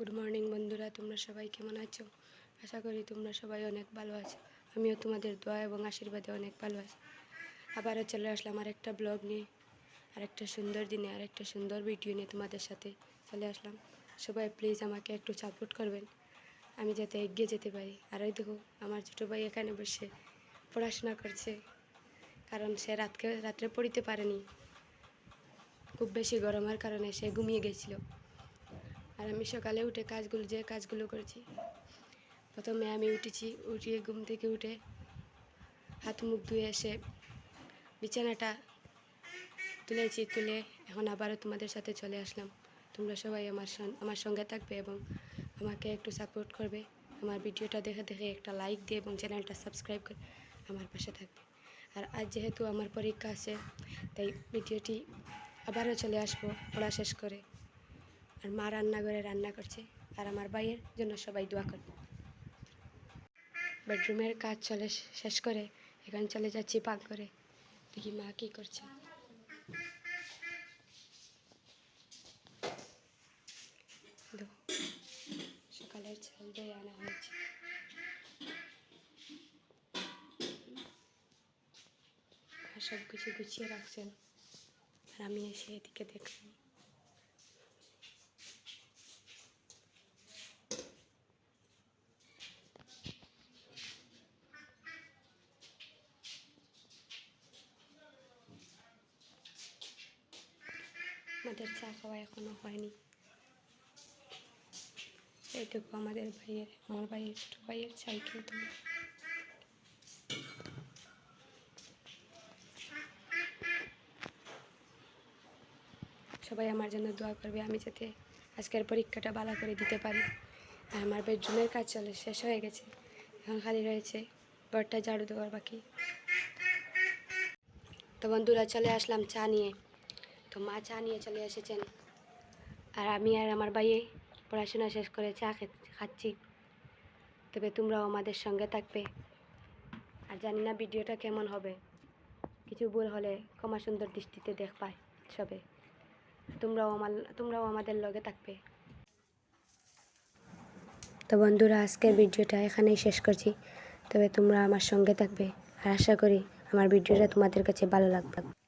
Good morning বন্ধুরা। তোমরা সবাই কেমন আছো? আশা করি তোমরা সবাই অনেক ভালো আছো। আমিও তোমাদের দোয়া এবং আশীর্বাদে অনেক ভালো আছি। আবারও চলে আসলাম আরেকটা ব্লগ নিয়ে, আরেকটা সুন্দর দিনে, আরেকটা সুন্দর ভিডিও নিয়ে তোমাদের সাথে চলে আসলাম। সবাই প্লিজ আমাকে একটু সাপোর্ট করবেন। আমি যাতে এগিয়ে যেতে পারি। আর ওই দেখো, আমার ছোটো ভাই এখানে বসে পড়াশোনা করছে। কারণ সে রাতকে, রাত্রে পড়িতে পারেনি। খুব বেশি গরমের কারণে সে ঘুমিয়ে গেছিল। আর আমি সকালে উঠে কাজগুলো, যে কাজগুলো করেছি। প্রথমে আমি উঠেছি, উঠিয়ে ঘুম থেকে উঠে হাত মুখ ধুয়ে এসে বিছানাটা তুলেছি, তুলে এখন আবারও তোমাদের সাথে চলে আসলাম। তোমরা সবাই আমার আমার সঙ্গে থাকবে এবং আমাকে একটু সাপোর্ট করবে। আমার ভিডিওটা দেখে দেখে একটা লাইক দিয়ে এবং চ্যানেলটা সাবস্ক্রাইব করে আমার পাশে থাকবে। আর আজ যেহেতু আমার পরীক্ষা আছে, তাই ভিডিওটি আবারও চলে আসব, পড়া শেষ করে। আর মা রান্না করে রান্না করছে আর আমার ভাইয়ের জন্য সবাই দোয়া করবে বেডরুমের কাজ চলে শেষ করে এখানে চলে যাচ্ছি পাক করে দেখি মা কী করছে। সকালের চাল দিয়ে আনা হয়েছে। সব কিছু গুছিয়ে রাখছেন। আর আমি এসে এদিকে দেখলাম আমাদের চা খাওয়া এখনও হয়নি। এইটুকু আমাদের ভাইয়ের, আমার ভাইয়ের, ছোটো ভাইয়ের সাইকেল তো সবাই আমার জন্য দোয়া করবে, আমি যাতে আজকের পরীক্ষাটা ভালো করে দিতে পারি। আর আমার বেডরুমের কাজ চলে, শেষ হয়ে গেছে। এখন খালি রয়েছে ঘরটা ঝাড়ু দেওয়ার বাকি। তো বন্ধুরা, চলে আসলাম চা নিয়ে। তো মা চা নিয়ে চলে এসেছেন। আর আমি আর আমার ভাইয়ে পড়াশোনা শেষ করে চা খাচ্ছি। তবে তোমরাও আমাদের সঙ্গে থাকবে। আর জানি না ভিডিওটা কেমন হবে। কিছু ভুল হলে ক্ষমা সুন্দর দৃষ্টিতে দেখবাই সবে। তোমরাও আমার, তোমরাও আমাদের লগে থাকবে। তো বন্ধুরা, আজকের ভিডিওটা এখানেই শেষ করছি। তবে তোমরা আমার সঙ্গে থাকবে। আর আশা করি আমার ভিডিওটা তোমাদের কাছে ভালো লাগবে।